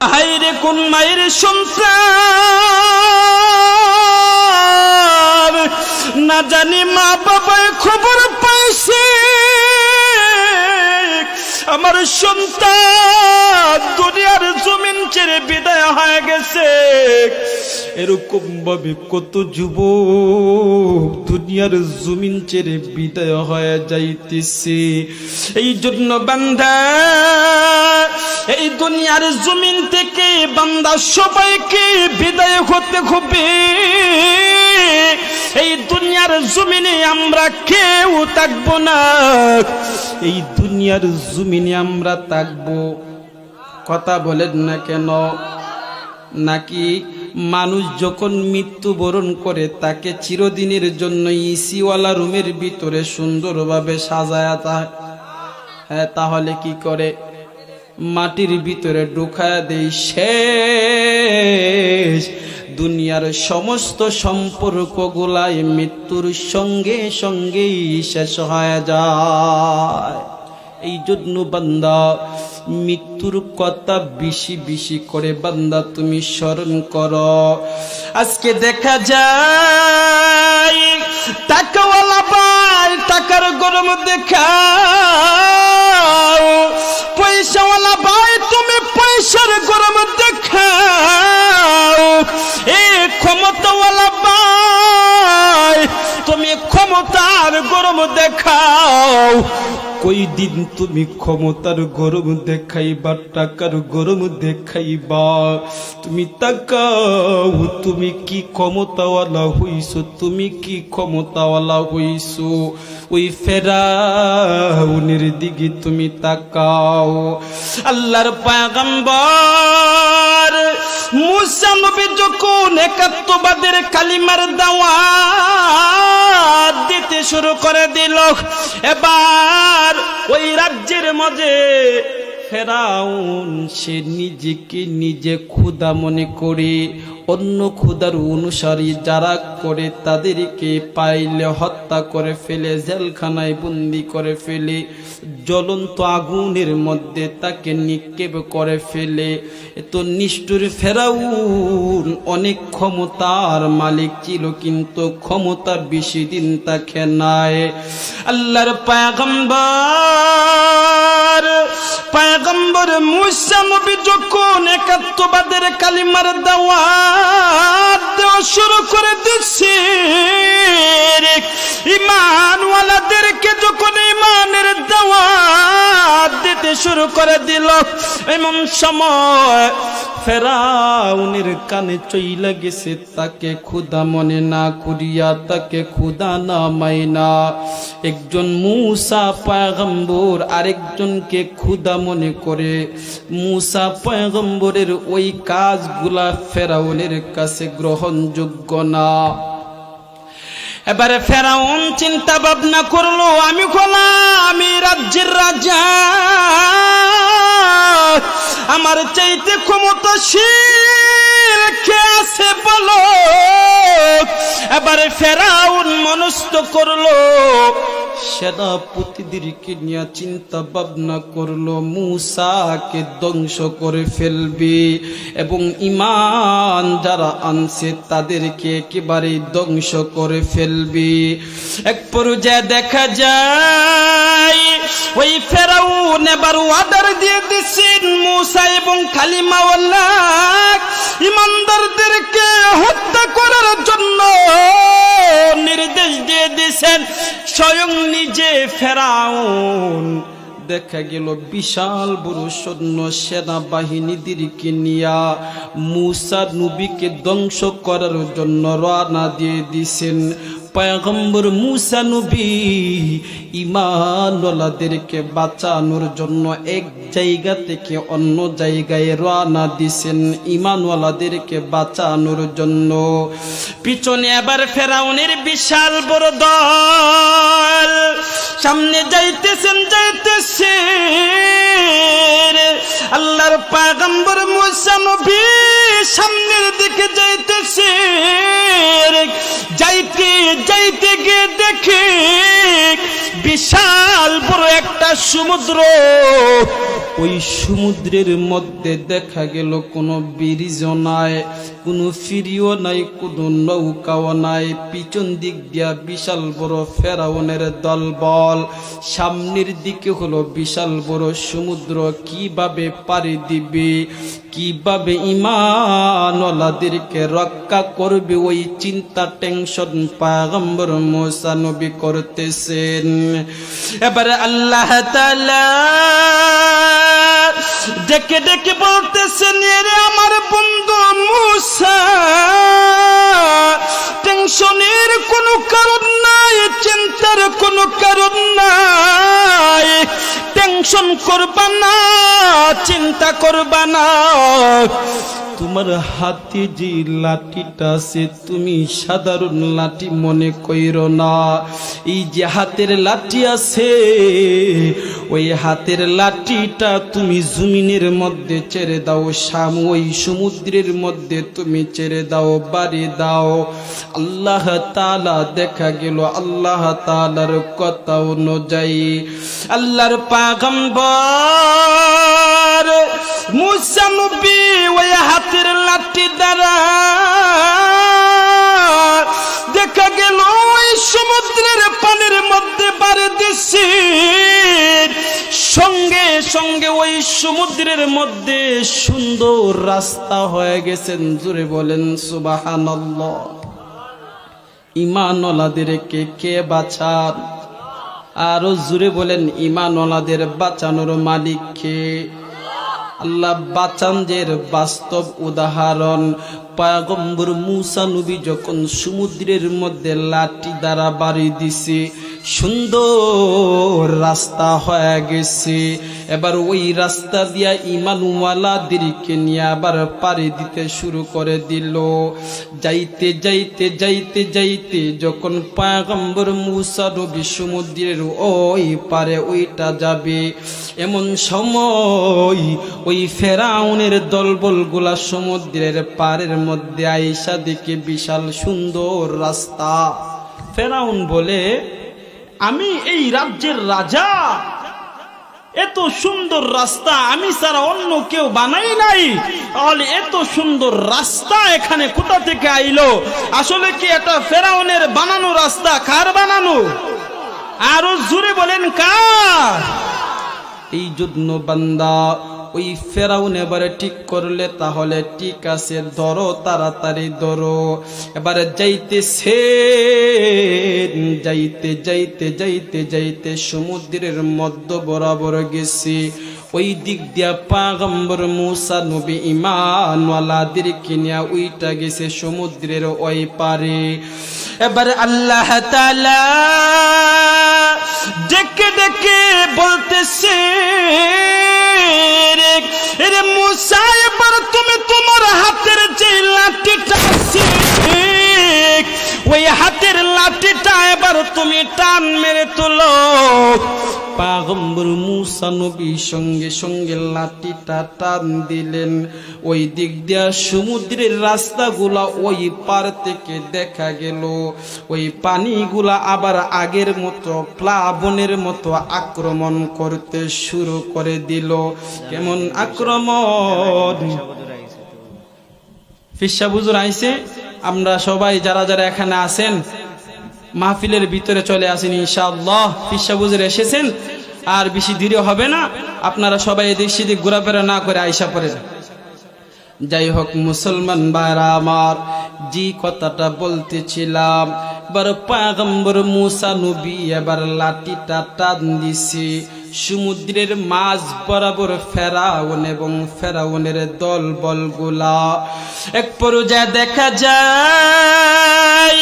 হাইরে কোন মায়ের সন্তান? না জানি মা বাবায় খবর পাইছে। আমার সন্তান দুনিয়ার জমিন ছেড়ে বিদায় হয়ে গেছে। এরকম ভাবে কত যুবক দুনিয়ার জমিন ছেড়ে বিদায় হয়ে যাইতেছে। এই জন্য বান্দা, এই দুনিয়ার জমিন থেকে বান্দা সবাইকে বিদায় হতে হবে। এই দুনিয়ার জমিনে আমরা কেউ থাকব না। এই দুনিয়ার জমিনে আমরা থাকব। কথা বলেন না কেন? নাকি মানুষ যখন মৃত্যুবরণ করে, তাকে চিরদিনের জন্য ইসিওয়ালা রুমের ভিতরে সুন্দরভাবে সাজায়া হ্যাঁ তাহলে কি করে? মাটির ভিতরে ঢুকায়া দেই, শেষ। দুনিয়ার সমস্ত সম্পর্কগুলাই মৃত্যুর সঙ্গে সঙ্গেই শেষ হয়ে যায়। এই জন্য বান্দা, মৃত্যুর কথা বেশি বেশি করে বান্দা তুমি স্মরণ করো। আজকে দেখা যায়, টাকাওয়ালা পায় টাকার গরম দেখাও। পয়সাওয়ালা ভাই তুমি পয়সার গরম দেখাও। এ ক্ষমতাওয়ালা ভাই, তুমি ক্ষমতার গরম দেখাও। কই দিন তুমি ক্ষমতার গরম দেখাইবা টাকার গরম দেখাইবা তুমি তাকাও, তুমি কি ক্ষমতাওয়ালা হইছো? তুমি কি ক্ষমতাওয়ালা হইছো? ওই ফেরাউনের দিকে তুমি তাকাও। আল্লাহর পায়গম্বর, মুসা নবী যখন একাত্মবাদের কালিমার দাওয়াত দিতে শুরু করে দিল, এবার ওই রাজ্যের মাঝে ফেরাউন, সে নিজেকে নিজে ক্ষুদা মনে করে। অন্য ক্ষুদার অনুসারী যারা করে তাদেরকে পাইলে হত্যা করে ফেলে, জেলখানায় বন্দি করে ফেলে, জ্বলন্ত আগুনের মধ্যে তাকে নিক্ষেপ করে ফেলে। এত নিষ্ঠুর ফেরাউন, অনেক ক্ষমতার মালিক ছিল কিন্তু ক্ষমতা বেশি দিন তাকে নাই। আল্লাহর পায়গম্বর পায়গম্বর মুসা নবী যখন একাত্মবাদের কালিমার দাওয়াত দেওয়া শুরু করে দিচ্ছে ইমানওয়ালাদেরকে যখন ইমানের দাওয়াত দিতে শুরু করে দিল। এমন সময় ফেরাউনের কানে চইলা গেছে, তাকে ক্ষুদা মনে না করিয়া, তাকে ক্ষুদা না মাইনা একজন মুসা পয়গম্বর আরেকজনকে ক্ষুদা মনে করে। মুসা পয়গম্বরের ওই কাজগুলা ফেরাউনের কাছে গ্রহণযোগ্য না। এবারে ফেরাউন চিন্তা ভাবনা করল, আমি খোলা আমি রাজ্যের রাজা। আমার চাইতে ক্ষমতাশীল কে আছে বলো? এবারে ফেরাউন মনস্থ করল সেনাপতিদেরকে নিয়ে চিন্তা ভাবনা করল, মুসাকে ধ্বংস করে ফেলবে। এবং ইমান যারা আনছে, তাদেরকে একেবারে ধ্বংস করে ফেলবে। এক পর্যায়ে দেখা যায়, ওই ফেরাউন এবার ওয়াদার দিয়ে দিচ্ছেন মুসা এবং কালিমাওয়াল্লা ইমানদারদেরকে হত্যা করার জন্য নির্দেশ দিয়ে দিয়েছেন স্বয়ং নিজে ফেরাউন। দেখা গেল বিশাল বড় সৈন্য সেনাবাহিনীদেরকে নিয়া। মুসা নবীকে ধ্বংস করার জন্য রওনা দিয়ে দিছেন। পয়গম্বর মুসা নবী ইমানওয়ালাদেরকে বাঁচানোর জন্য এক জায়গা থেকে অন্য জায়গায় রওনা দিছেন। ইমানওয়ালাদেরকে বাঁচানোর জন্য। পিছনে আবার ফেরাউনের বিশাল বড় দল। সামনে যাইতেছেন যাইতেছেন। আল্লাহর পাগম্বর মুসা নবী। সামনের দিকে যাইতেছে যাইতে যাইতে গিয়ে দেখে বিশাল বড় একটা সমুদ্র। ওই সমুদ্রের মধ্যে দেখা গেল কোনো ব্রিজ নাই, কোনো ফিরিও নাই, কোনো নৌকাও নাই। পিছন দিক দিয়া বিশাল বড় ফেরাউনের দলবল। সামনের দিকে হলো বিশাল বড় সমুদ্র। কীভাবে পাড়ি দিবে? কীভাবে ইমানওয়ালাদেরকে রক্ষা করবে? ওই চিন্তা, টেনশন, পাগম্বর মোসা নবী করতেছেন। এবারে আল্লাহ ডেকে ডেকে বলতেছেন এরে আমার বন্ধু মুসা। টেনশনের কোনো কারণ নাই, চিন্তার কোনো কারণ নাই। টেনশন করবা না, চিন্তা করবা না। তোমার হাতে যে লাঠিটা আছে, তুমি সাধারণ লাঠি মনে কইর না। এই যে হাতের লাঠি আছে, ওই হাতের লাঠিটা তুমি জমিনের মধ্যে ছেড়ে দাও, শাম, ওই সমুদ্রের মধ্যে তুমি ছেড়ে দাও, বাড়ি দাও। আল্লাহ তালা দেখা গেল, আল্লাহ তালার কথা অনুযায়ী আল্লাহর পাগম্বর ওই হাতের লাঠি দ্বারা দেখা গেল ওই সমুদ্রের পানির মধ্যে বাড়ি দিছি। সঙ্গে সঙ্গে ওই সমুদ্রের মধ্যে সুন্দর রাস্তা হয়ে গেছেন জুড়ে বলেন, সুবাহানাল্লাহ। ইমানওয়ালাদেরকে কে কে বাঁচান? আরও জুড়ে বলেন, ইমানওয়ালাদের বাঁচানোর মালিক কে? আল্লাহ বাচানদের বাস্তব উদাহরণ। পায়গম্বর মুসা নবী যখন সমুদ্রের মধ্যে লাঠি দ্বারা বাড়ি দিছে সুন্দর রাস্তা হয়ে গেছে। এবার ওই রাস্তা দিয়া ইমানওয়ালাদেরকে নিয়ে আবার পাড়ি দিতে শুরু করে দিল। যাইতে যাইতে যাইতে যাইতে যখন পায়গম্বর মুসা নবী সমুদ্রের ওই পারে ওইটা যাবে, এমন সময় ওই ফেরাউনের দলবলগুলা সমুদ্রের পারের মধ্যে আইসা দেখে বিশাল সুন্দর রাস্তা। ফেরাউন বলে আমি এই রাজ্যের রাজা। এত সুন্দর রাস্তা আমি ছাড়া অন্য কেউ বানাই নাই। তাহলে এত সুন্দর রাস্তা এখানে কোথা থেকে আইলো? আসলে কি এটা ফেরাউনের বানানো রাস্তা? কার বানানো? আরও জুড়ে বলেন কার? এই জন্য বান্দা ওই ফেরাউন এবারে ঠিক করলে তাহলে ঠিক আছে, ধরো, তাড়াতাড়ি ধরো। এবারে যাইতে সে যাইতে যাইতে যাইতে যাইতে সমুদ্রের মধ্য বরাবর গেছি। ওই দিক দিয়া পাগম্বর মুসা নবী ইমানওয়ালাদের কিনিয়া ওইটা গেছে সমুদ্রের ওই পারে। এবার আল্লাহ তালা ডেকে ডেকে বলতেছে রে মুসাই পর তুমি তুমি এবার তুমি টান মেরে তোলো। পাগম্বর মুসা নবী সঙ্গে সঙ্গে লাঠিটা টান দিলেন। ওই দিক দিয়া সমুদ্রের রাস্তাগুলা ওই পার থেকে দেখা গেল। ওই পানিগুলা আবার আগের মতো প্লাবনের মতো আক্রমণ করতে শুরু করে দিল। কেমন আক্রমণ? ফিসা বুজুর আইছে। আমরা সবাই যারা যারা এখানে আছেন মাহফিলের ভিতরে চলে আসেন ইনশাআল্লাহ। ফিসা বুজুর এসেছেন, আর বেশি দেরি হবে না। আপনারা সবাই এদিক সেদিক ঘোরাফেরা না করে আইসা পড়েন যাই হোক, মুসলমান ভাইরা আমার যে কথাটা বলতেছিলাম এবার পাগম্বর মুসা নবী এবার লাঠিটা টান দিছে। সমুদ্রের মাঝ বরাবর ফেরাউন এবং ফেরাউনের দল বলগুলা, এক পর্যায়ে দেখা যায়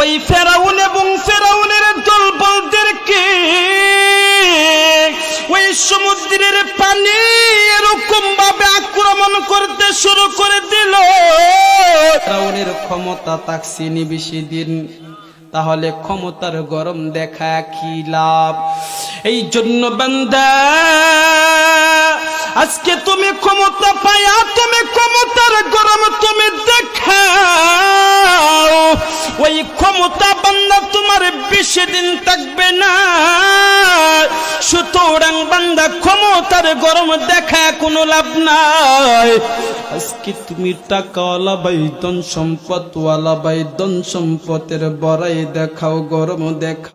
ওই ফেরাউন এবং ফেরাউনের দল বলদেরকে ওই সমুদ্রের পানি এরকম ভাবে আক্রমণ করতে শুরু করে দিল। ফেরাউনের ক্ষমতা তাকসিনি বেশি দিন, তাহলে ক্ষমতার গরম দেখা কি লাভ? এই জন্য বান্দা, আজকে তুমি ক্ষমতা পাইয়া তুমি ক্ষমতার গরম তুমি ওই ক্ষমতা বান্দা, তোমার বেশি দিন থাকবে না। সুতরাং বান্দা, ক্ষমতার গরম দেখা কোনো লাভ নাই। আজকে তুমি টাকাওয়ালা বাই ধন সম্পদওয়ালা বাই ধন সম্পদের বড়াই দেখাও, গরম দেখা।